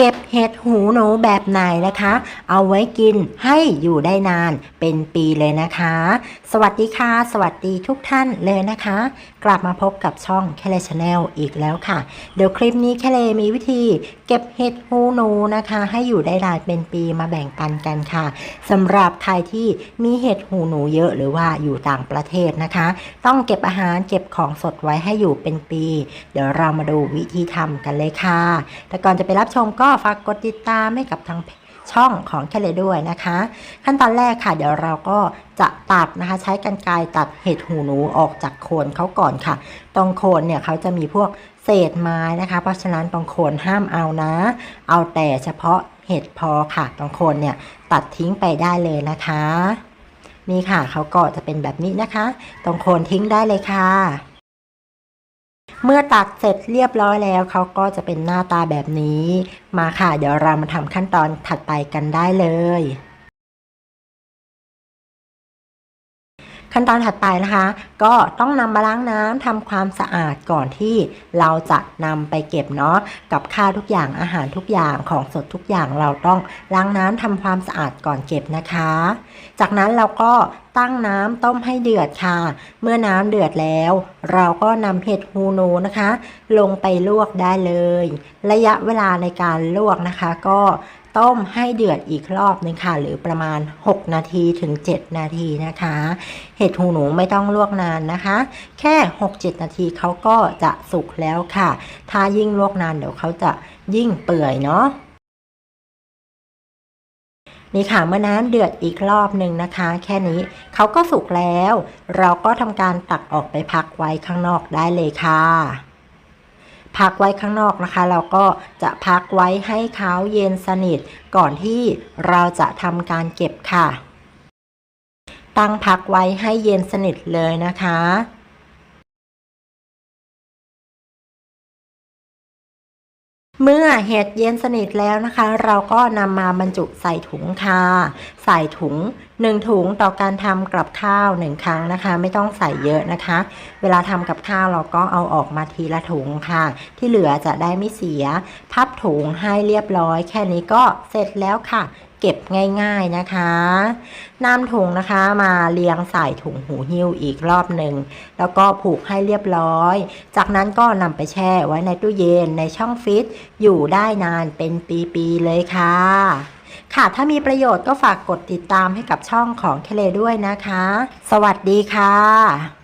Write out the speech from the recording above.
เก็บเห็ดหูหนูแบบไหนนะคะ เอาไว้กินให้อยู่ได้นานเป็นปีเลยนะคะ สวัสดีค่ะ สวัสดีทุกท่านเลยนะคะ กลับมาพบกับช่องแคเลชาแนลอีกแล้วค่ะ เดี๋ยวคลิปนี้แคเลมีวิธี เก็บเห็ดหูหนูนะคะ ให้อยู่ได้นานเป็นปีมาแบ่งปันกันค่ะสำหรับใครที่มีเห็ดหูหนูเยอะหรือว่าอยู่ต่างประเทศนะคะ ต้องเก็บอาหารเก็บของสดไว้ให้อยู่เป็นปี เดี๋ยวเรามาดูวิธีทำกันเลยค่ะ แต่ก่อนจะไปรับชมก็ฝากกดติดตามให้กับทางช่องของแคเลด้วยนะคะ ขั้นตอนแรกค่ะ เดี๋ยวเราก็จะตัดนะคะ ใช้กรรไกรตัดเห็ดหูหนูออกจากโคนเขาก่อนค่ะ ตรงโคนเนี่ยเขาจะมีพวกเศษไม้นะคะ เพราะฉะนั้นตรงโคนห้ามเอานะ เอาแต่เฉพาะเห็ดพอค่ะ ตรงโคนเนี่ยตัดทิ้งไปได้เลยนะคะ นี่ค่ะเขาก็จะเป็นแบบนี้นะคะ ตรงโคนทิ้งได้เลยค่ะ เมื่อตัดเสร็จเรียบร้อยแล้วเขาก็จะเป็นหน้าตาแบบนี้ มาค่ะ เดี๋ยวเรามาทำขั้นตอนถัดไปกันได้เลย ขั้นตอนถัดไปนะคะ ก็ต้องนำมาล้างน้ำทำความสะอาดก่อนที่เราจะนำไปเก็บเนาะกับข้าวทุกอย่างอาหารทุกอย่างของสดทุกอย่างเราต้องล้างน้ำทำความสะอาดก่อนเก็บนะคะ จากนั้นเราก็ตั้งน้ำต้มให้เดือดค่ะ เมื่อน้ำเดือดแล้ว เราก็นำเห็ดฮูโนนะคะ ลงไปลวกได้เลย ระยะเวลาในการลวกนะคะ ก็ ต้มให้เดือดอีกรอบนึงค่ะ หรือประมาณ 6 นาทีถึง 7 นาทีนะคะ เห็ดหูหนูไม่ต้องลวกนานนะคะ แค่ 6-7 นาทีเขาก็จะสุกแล้วค่ะ ถ้ายิ่งลวกนานเดี๋ยวเขาจะยิ่งเปื่อยเนาะนี่ค่ะเมื่อน้ำเดือดอีกรอบหนึ่งนะคะ แค่นี้เขาก็สุกแล้ว เราก็ทำการตักออกไปพักไว้ข้างนอกได้เลยค่ะ พักไว้ข้างนอกนะคะ เราก็จะพักไว้ให้เขาเย็นสนิท ก่อนที่เราจะทำการเก็บค่ะ ตั้งพักไว้ให้เย็นสนิทเลยนะคะ เมื่อเห็ดเย็นสนิทแล้วนะคะ เราก็นำมาบรรจุใส่ถุงค่ะใส่ถุง 1 ถุงต่อการทำกับข้าว 1 ครั้งนะคะ ไม่ต้องใส่เยอะนะคะ เวลาทำกับข้าวเราก็เอาออกมาทีละถุงค่ะ ที่เหลือจะได้ไม่เสีย พับถุงให้เรียบร้อย แค่นี้ก็เสร็จแล้วค่ะ เก็บง่ายๆนะคะนำถุงนะคะมาเรียงใส่ถุงหูหิ้วอีกรอบหนึ่ง แล้วก็ผูกให้เรียบร้อย จากนั้นก็นำไปแช่ไว้ในตู้เย็นในช่องฟิตอยู่ได้นานเป็นปีๆเลยค่ะ ค่ะถ้ามีประโยชน์ก็ฝากกดติดตามให้กับช่องของเคเลด้วยนะคะ สวัสดีค่ะ